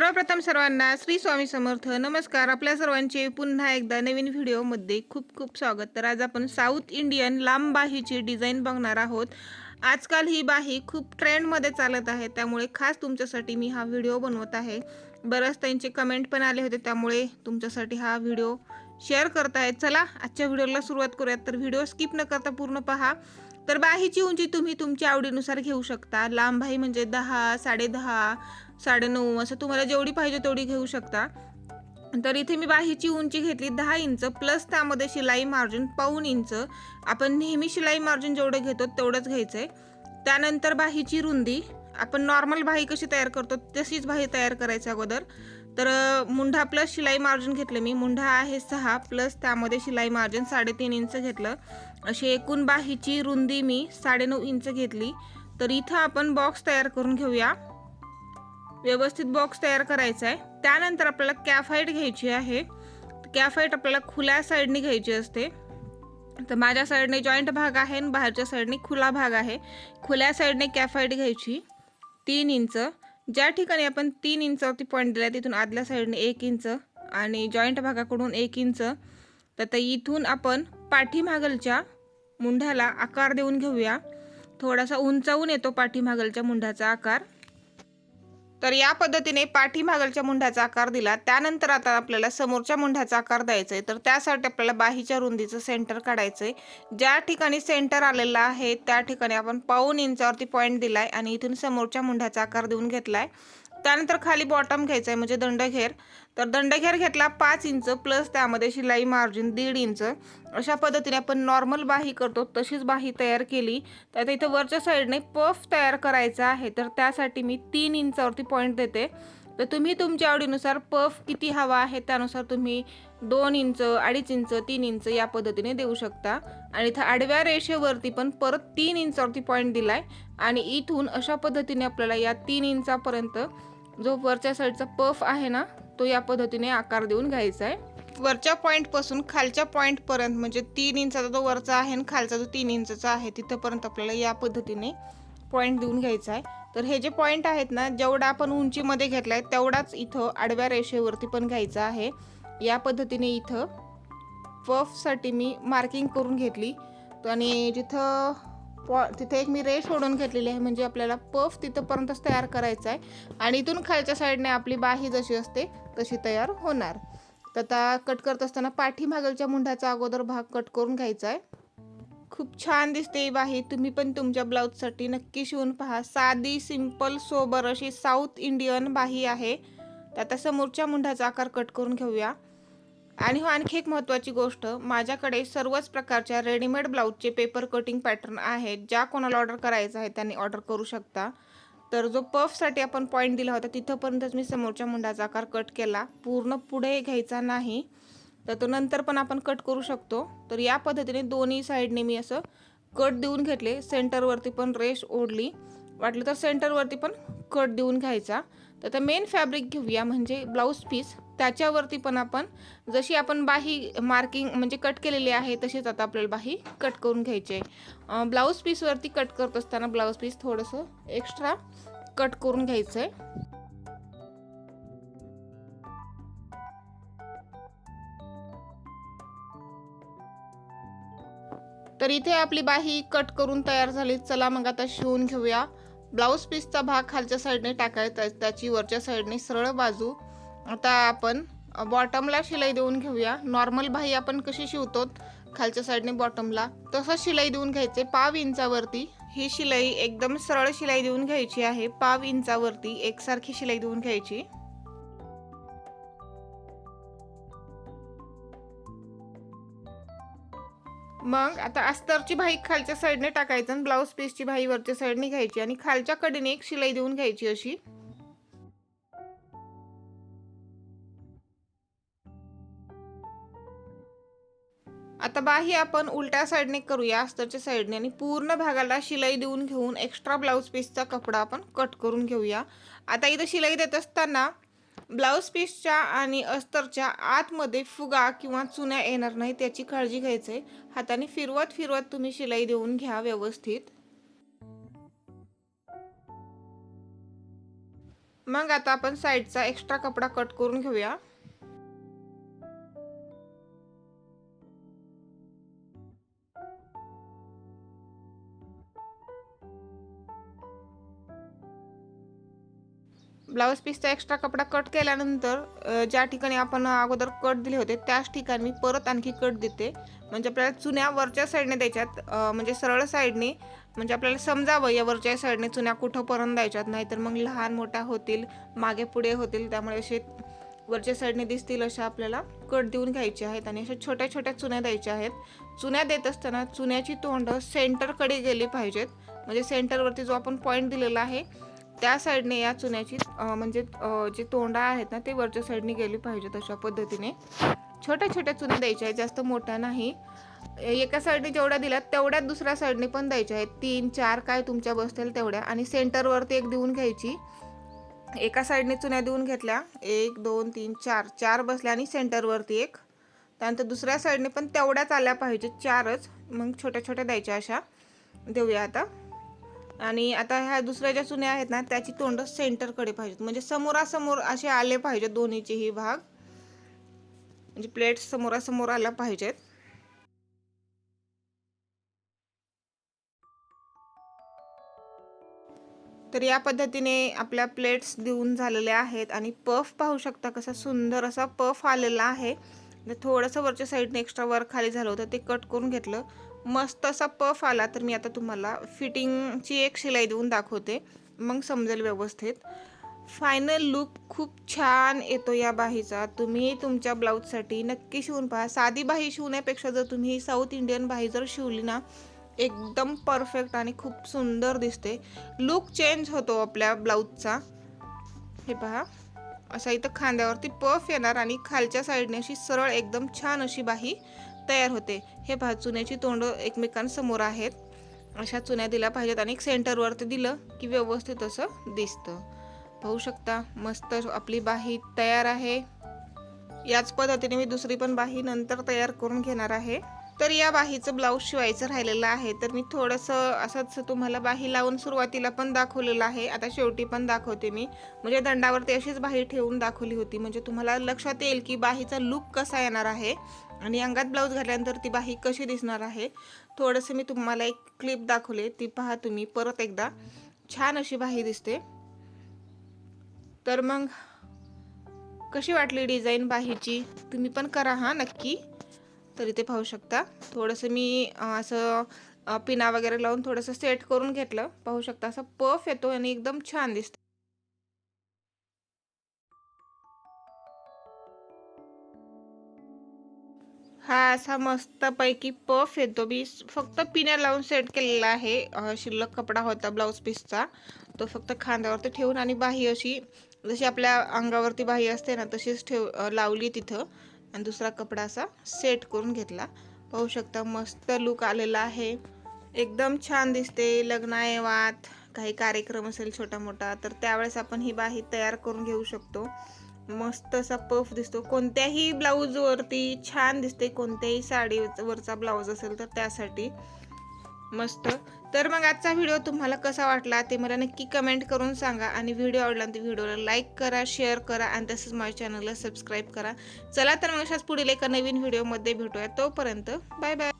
सर्वप्रथम सर्वांना श्री स्वामी समर्थ नमस्कार. आपल्या सर्वांचे पुन्हा एकदा नवीन व्हिडिओमध्ये खूप खूप स्वागत. तर आज आपण साऊथ इंडियन लांब बाहीची डिझाईन बघणार आहोत. आजकाल ही बाही खूप ट्रेंडमध्ये चालत आहे त्यामुळे खास तुमच्यासाठी मी हा व्हिडिओ बनवत आहे. बरंच त्यांचे कमेंट पण आले होते त्यामुळे तुमच्यासाठी हा व्हिडिओ शेअर करत आहे. चला आजच्या व्हिडिओला सुरुवात करूयात. तर व्हिडिओ स्किप न करता पूर्ण पहा. तर बाहीची उंची तुम्ही तुमच्या आवडीनुसार घेऊ शकता. लांब बाही म्हणजे दहा साडेदहा साडेनऊ असं तुम्हाला जेवढी पाहिजे तेवढी घेऊ शकता. तर इथे मी बाहीची उंची घेतली दहा इंच प्लस त्यामध्ये शिलाई मार्जिन पाऊन इंच. आपण नेहमी शिलाई मार्जिन जेवढं घेतो तेवढंच घ्यायचं आहे त्यानंतर बाहीची रुंदी. आपण नॉर्मल बाही कशी तयार करतो तशीच बाही तयार करायची अगोदर. तर मुंढा प्लस शिलाई मार्जिन घेतलं मी. मुंढा आहे सहा प्लस त्यामध्ये शिलाई मार्जिन साडेतीन इंच घेतलं. अशी एकूण बाहीची रुंदी मी साडेनऊ इंच घेतली. तर इथं आपण बॉक्स तयार करून घेऊया. व्यवस्थित बॉक्स तयार करायचा आहे. त्यानंतर आपल्याला कॅफाईट घ्यायची आहे. कॅफाईट आपल्याला खुल्या साईडने घ्यायची असते. तर माझ्या साईडने जॉईंट भाग आहे आणि बाहेरच्या साईडने खुला भाग आहे. खुल्या साईडने कॅफाईट घ्यायची. तीन इंच. ज्या ठिकाणी आपण तीन इंचावरती पॉईंट दिला तिथून आदल्या साईडने एक इंच आणि जॉईंट भागाकडून एक इंच. तर आता इथून आपण पाठीमागलच्या मुंढ्याला आकार देऊन घेऊया. थोडासा उंचावून येतो पाठीमागलच्या मुंढ्याचा आकार. तर या पद्धतीने पाठीमागलच्या मुंढ्याचा आकार दिला. त्यानंतर आता आपल्याला समोरच्या मुंढ्याचा आकार द्यायचा आहे. तर त्यासाठी आपल्याला बाहीच्या रुंदीचं सेंटर काढायचं आहे. ज्या ठिकाणी सेंटर आलेलं आहे त्या ठिकाणी आपण पाऊन इंचावरती पॉईंट दिलाय आणि इथून समोरच्या मुंढ्याचा आकार देऊन घेतला आहे त्यानंतर खाली बॉटम घ्यायचा आहे म्हणजे दंडघेर. तर दंडघेर घेतला पाच इंच प्लस त्यामध्ये शिलाई मार्जिन दीड इंच. अशा पद्धतीने आपण नॉर्मल बाही करतो तशीच बाही तयार केली. तर आता इथं वरच्या साईडने पफ तयार करायचा आहे तर त्यासाठी मी तीन इंचावरती पॉईंट देते. तर तुम्ही तुमच्या आवडीनुसार पफ किती हवा आहे त्यानुसार तुम्ही दोन इंच अडीच इंच तीन इंच या पद्धतीने देऊ शकता. आणि इथं आडव्या रेषेवरती पण परत तीन इंचावरती पॉईंट दिलाय. आणि इथून अशा पद्धतीने आपल्याला या तीन इंचापर्यंत जो वरच्या साईडचा पफ आहे ना तो या पद्धतीने आकार देऊन घ्यायचा आहे. वरच्या पॉईंटपासून खालच्या पॉईंटपर्यंत म्हणजे तीन इंचाचा जो वरचा आहे आणि खालचा जो तीन इंचाचा आहे तिथंपर्यंत आपल्याला या पद्धतीने पॉईंट देऊन घ्यायचा आहे. तर हे जे पॉईंट आहेत ना जेवढा आपण उंचीमध्ये घेतला आहे तेवढाच इथं आडव्या रेषेवरती पण घ्यायचा आहे. या पद्धतीने इथं पफसाठी मी मार्किंग करून घेतली. आणि जिथं पॉ तिथे एक मी रेष ओढून घेतलेली आहे म्हणजे आपल्याला पफ तिथंपर्यंतच तयार करायचा आहे. आणि इथून खालच्या साईडने आपली बाही जशी असते तशी तयार होणार. तर आता कट करत असताना पाठीमागलच्या मुंढाचा अगोदर भाग कट करून घ्यायचा आहे. खूप छान दिसते ही बाही. तुम्ही पण तुमच्या ब्लाऊजसाठी नक्की शिवून पहा. साधी सिंपल सोबर अशी साऊथ इंडियन बाही आहे. तर आता समोरच्या मुंढाचा आकार कट करून घेऊया. आणि हो आणखी एक महत्त्वाची गोष्ट माझ्याकडे सर्वच प्रकारच्या रेडीमेड ब्लाऊजचे पेपर कटिंग पॅटर्न आहेत ज्या कोणाला ऑर्डर करायचं आहे त्यांनी ऑर्डर करू शकता. तर जो पफसाठी आपण पॉईंट दिला होता तिथंपर्यंतच मी समोरच्या मुंडाचा आकार कट केला. पूर्ण पुढे घ्यायचा नाही तर तो नंतर पण आपण कट करू शकतो. तर या पद्धतीने दोन्ही साईडने मी असं कट देऊन घेतले. सेंटरवरती पण रेश ओढली. वाटलं तर सेंटरवरती पण कट देऊन घ्यायचा. तर आता मेन फॅब्रिक घेऊया म्हणजे ब्लाऊज पीस त्याच्यावरती पण आपण जशी आपण बाही मार्किंग म्हणजे कट केलेली आहे तशीच आता आपल्याला बाही कट करून घ्यायची आहे. ब्लाऊज पीसवरती कट करत असताना ब्लाऊज पीस थोडंसं एक्स्ट्रा कट करून घ्यायचं आहे तर इथे आपली बाही कट करून तयार झाली. चला मग आता शिवून घेऊया. ब्लाऊज पीसचा भाग खालच्या साईडने टाकायचा त्याची वरच्या साईडने सरळ बाजू. आता आपण बॉटमला शिलाई देऊन घेऊया. नॉर्मल बाही आपण कशी शिवतो? खालच्या साईडने बॉटमला तसंच शिलाई देऊन घ्यायचे. पाव इंचावरती ही शिलाई एकदम सरळ शिलाई देऊन घ्यायची आहे. पाव इंचावरती एकसारखी शिलाई देऊन घ्यायची. मग आता अस्तरची भाई खालच्या साईडने टाकायचं आणि ब्लाऊज पीसची भाई वरच्या साईडने घ्यायची आणि खालच्या कडेने एक शिलाई देऊन घ्यायची अशी. आता बाही आपण उलट्या साईडने करूया अस्तरच्या साईडने आणि पूर्ण भागाला शिलाई देऊन घेऊन एक्स्ट्रा ब्लाऊज पीसचा कपडा आपण कट करून घेऊया. आता इथं शिलाई देत असताना ब्लाऊज पीसच्या आणि अस्तरच्या आतमध्ये फुगा किंवा चुन्या येणार नाही त्याची काळजी घ्यायची आहे हाताने फिरवत फिरवत तुम्ही शिलाई देऊन घ्या व्यवस्थित. मग आता आपण साईडचा एक्स्ट्रा कपडा कट करून घेऊया. ब्लाऊज पीसचा एक्स्ट्रा कपडा कट केल्यानंतर ज्या ठिकाणी आपण अगोदर कट दिले होते त्याच ठिकाणी मी परत आणखी कट देते. म्हणजे आपल्याला चुन्या वरच्या साईडने द्यायच्यात म्हणजे सरळ साईडने म्हणजे आपल्याला समजावं या वरच्या साईडने चुन्या कुठंपर्यंत द्यायच्यात नाहीतर मग लहान मोठ्या होतील मागे पुढे होतील त्यामुळे असे वरच्या साईडने दिसतील अशा आपल्याला कट देऊन घ्यायचे आहेत आणि अशा छोट्या छोट्या चुन्या द्यायच्या आहेत. चुन्या देत असताना चुन्याची तोंड सेंटरकडे गेली पाहिजेत. म्हणजे सेंटरवरती जो आपण पॉईंट दिलेला आहे त्या साईडने या चुन्याची म्हणजे जे तोंडा आहेत ना ते वरच्या साईडने गेली पाहिजेत अशा पद्धतीने. छोट्या छोट्या चुन्या द्यायच्या आहेत जास्त मोठ्या नाही. एका साईडने जेवढ्या दिल्यात तेवढ्याच दुसऱ्या साईडने पण द्यायच्या आहेत. तीन चार काय तुमच्या बसतील तेवढ्या. आणि सेंटरवरती एक देऊन घ्यायची. एका साईडने चुन्या देऊन घेतल्या. एक दोन तीन चार. चार बसल्या आणि सेंटरवरती एक. त्यानंतर दुसऱ्या साईडने पण तेवढ्याच आल्या पाहिजेत चारच. मग छोट्या छोट्या द्यायच्या अशा. देऊया आता. आणि आता ह्या दुसऱ्या ज्या चुन्या आहेत ना त्याची तोंड सेंटरकडे पाहिजेत. म्हणजे समोरासमोर असे आले पाहिजेत दोन्हीचेही भाग. म्हणजे प्लेट समोरासमोर आल्या पाहिजेत. तर या पद्धतीने आपल्या प्लेट्स देऊन झालेल्या आहेत आणि पफ पाहू शकता कसा सुंदर असा पफ आलेला आहे. थोडंसं वरच्या साईडने एक्स्ट्रा वर खाली झालं होतं ते कट करून घेतलं. मस्त असा पफ आला तर मी आता तुम्हाला फिटिंगची एक शिलाई देऊन दाखवते. मग समजेल व्यवस्थित. फायनल लुक खूप छान येतो या बाहीचा. तुम्ही तुमच्या ब्लाऊजसाठी नक्की शिवून पहा. साधी बाही शिवण्यापेक्षा जर तुम्ही साऊथ इंडियन बाही जर शिवली ना एकदम परफेक्ट आणि खूप सुंदर दिसते. लुक चेंज होतो आपल्या ब्लाऊजचा. हे पहा. असा इथं खांद्यावरती पफ येणार आणि खालच्या साईडने अशी सरळ एकदम छान अशी बाही. तयार होते. हे पहा चुन्याची तोंड एकमेकांसमोर आहेत. अशा चुन्या दिल्या पाहिजेत आणि सेंटरवरती दिलं की व्यवस्थित असं दिसतं. पाहू शकता मस्त आपली बाही तयार आहे. याच पद्धतीने मी दुसरी पण बाही नंतर तयार करून घेणार आहे. तर या बाहीचं ब्लाऊज शिवायचं राहिलेलं आहे. तर मी थोडंसं असंच तुम्हाला बाही लावून सुरुवातीला पण दाखवलेलं आहे. आता शेवटी पण दाखवते मी. म्हणजे दंडावरती अशीच बाही ठेवून दाखवली होती. म्हणजे तुम्हाला लक्षात येईल की बाहीचा लुक कसा येणार आहे. आणि अंगात ब्लाऊज घातल्यानंतर ती बाही कशी दिसणार आहे थोडंसं मी तुम्हाला एक क्लिप दाखवले ती पहा तुम्ही. परत एकदा छान अशी बाही दिसते. तर मग कशी वाटली डिझाईन बाहीची? तुम्ही पण करा हां नक्की. तर इथे पाहू शकता. थोडंसं मी असं पिना वगैरे लावून थोडंसं सेट करून घेतलं. पाहू शकता असं पफ येतो आणि एकदम छान दिसतं हा असा मस्तपैकी पफ येतो. मी फक्त पिण्या लावून सेट केलेला आहे. शिल्लक कपडा होता ब्लाऊज पीसचा तो फक्त खांद्यावरती ठेवून आणि बाही अशी जशी आपल्या अंगावरती बाही असते ना तशीच ठेव लावली तिथं. आणि दुसरा कपडा असा सेट करून घेतला. पाहू शकता मस्त लुक आलेला आहे. एकदम छान दिसते. लग्नाएवात काही कार्यक्रम असेल छोटा मोठा तर त्यावेळेस आपण ही बाही तयार करून घेऊ शकतो. मस्त असा पफ दिसतो. कोणत्याही ब्लाऊजवरती छान दिसते कोणत्याही साडीवरचा ब्लाऊज असेल तर त्यासाठी. मस्त. तर मग आजचा व्हिडिओ तुम्हाला कसा वाटला ते मला नक्की कमेंट करून सांगा आणि व्हिडिओ आवडला तर व्हिडिओला लाईक करा शेअर करा आणि तसंच माझ्या चॅनलला सबस्क्राईब करा. चला तर मग अशाच पुढील एका नवीन व्हिडिओमध्ये भेटूया. तोपर्यंत बाय बाय